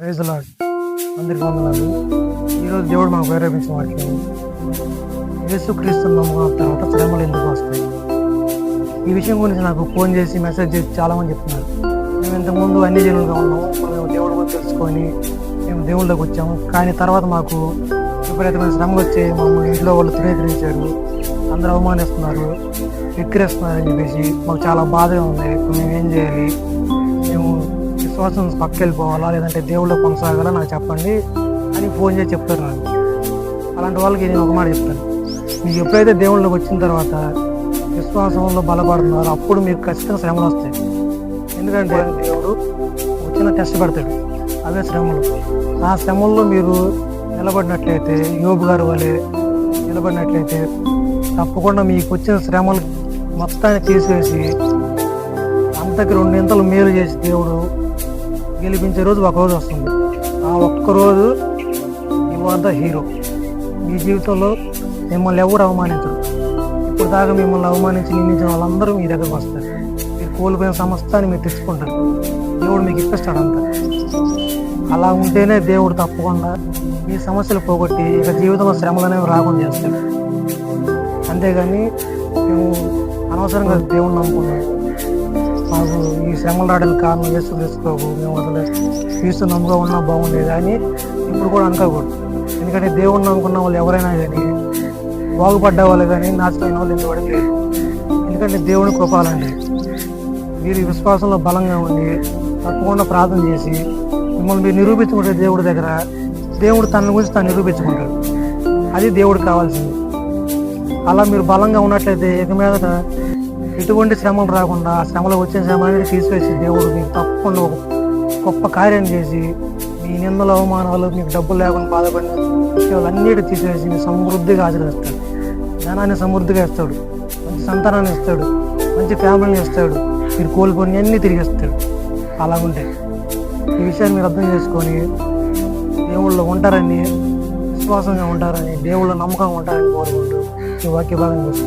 Praise lord అందరికి వందనాలు. ఈరోజు దేవుడు మాకు ప్రేరేపించిన వాక్యం యేసుక్రీస్తు నమ్మకం తర్వాత శ్రమలు ఎందుకు వస్తాయి? ఈ విషయం గురించి నాకు ఫోన్ చేసి మెసేజ్ చేసి చాలామంది చెప్తున్నారు. మేము ఇంతకుముందు అన్ని జనులుగా ఉన్నాము. ఇప్పుడు మేము దేవుడి గురించి తెలుసుకొని మేము దేవుళ్ళకి వచ్చాము. కానీ తర్వాత మాకు విపరీతమైన శ్రమ వచ్చి మమ్మల్ని ఇంట్లో వాళ్ళు తృణీకరించారు అందరూ అవమానిస్తున్నారు. ఎక్కిరేస్తున్నారు అని చెప్పేసి మాకు చాలా బాధగా ఉంది ఇప్పుడు మేము ఏం చేయాలి? విశ్వాసం పక్క వెళ్ళిపోవాలా లేదంటే దేవుళ్ళు కొనసాగాలా నాకు చెప్పండి అని ఫోన్ చేసి చెప్తారు నాకు అలాంటి వాళ్ళకి నేను ఒక మాట చెప్తాను. మీకు ఎప్పుడైతే దేవుళ్ళకి వచ్చిన తర్వాత విశ్వాసంలో బలపడుతున్నారో అప్పుడు మీకు ఖచ్చితంగా శ్రమలు వస్తాయి. ఎందుకంటే దేవుడు ఒక చిన్న టెస్ట్ పెడతాడు. అవే శ్రమలు. ఆ శ్రమల్లో మీరు నిలబడినట్లయితే యోబు గారు వలె నిలబడినట్లయితే తప్పకుండా మీకు వచ్చిన శ్రమలు మొత్తాన్ని తీసివేసి అంతకి రెండింతలు మేలు చేసి దేవుడు గెలిపించే రోజు ఒక రోజు వస్తుంది. ఆ ఒక్క రోజు ద హీరో మీ జీవితంలో మిమ్మల్ని ఎవరు అవమానించరు. ఇప్పుడు దాకా మిమ్మల్ని అవమానించి నిందించిన వాళ్ళందరూ మీ దగ్గరకు వస్తారు. మీరు కోల్పోయిన సమస్తాన్ని మీరు తెచ్చుకుంటారు. దేవుడు మీకు ఇప్పిస్తాడు అంతా. అలా ఉంటేనే దేవుడు తప్పకుండా మీ సమస్యలు పోగొట్టి ఇక జీవితంలో శ్రమలు అనేవి రాకుండా చేస్తాడు. అంతేగాని మేము అనవసరంగా దేవుణ్ణి నమ్ముకున్నాం మాకు ఈ శ్రమలు రావడానికి కారణం చేస్తూ తీసుకోకు మేము అసలు క్రీస్తు నమ్ముగా ఉన్నా బాగుండేది. అని ఇప్పుడు కూడా అనుకోకూడదు ఎందుకంటే దేవుణ్ణి అనుకున్న వాళ్ళు ఎవరైనా కానీ బాగుపడ్డ వాళ్ళు కానీ నాశనమైన వాళ్ళు ఎందుకు ఎందుకంటే దేవుని కృపాలండి మీరు విశ్వాసంలో బలంగా ఉండి తప్పకుండా ప్రార్థన చేసి మిమ్మల్ని మీరు నిరూపించుకుంటే దేవుడి దగ్గర దేవుడు తన గురించి తను నిరూపించుకుంటాడు. అది దేవుడికి కావాల్సింది. అలా మీరు బలంగా ఉన్నట్లయితే ఇక మీదట ఎటువంటి శ్రమలు రాకుండా ఆ శ్రమలో వచ్చిన శ్రమ అనేది తీసివేసి దేవుడు మీకు తప్పకుండా ఒక గొప్ప కార్యం చేసి మీ నిందల అవమానాలు మీకు డబ్బులు లేకుండా బాధపడిన విషయాలన్నిటి తీసివేసి మీకు సమృద్ధిగా ఆచరిస్తాడు ధనాన్ని సమృద్ధిగా ఇస్తాడు. మంచి సంతానాన్ని ఇస్తాడు. మంచి ఫ్యామిలీని ఇస్తాడు. మీరు కోల్పోని అన్నీ తిరిగి ఇస్తాడు అలా ఉంటే ఈ విషయాన్ని మీరు అర్థం చేసుకొని దేవుళ్ళు ఉంటారని విశ్వాసంగా ఉంటారని దేవుళ్ళ నమ్మకంగా ఉంటారని కోరుకుంటూ ఈ వాక్య భాగం చేస్తాను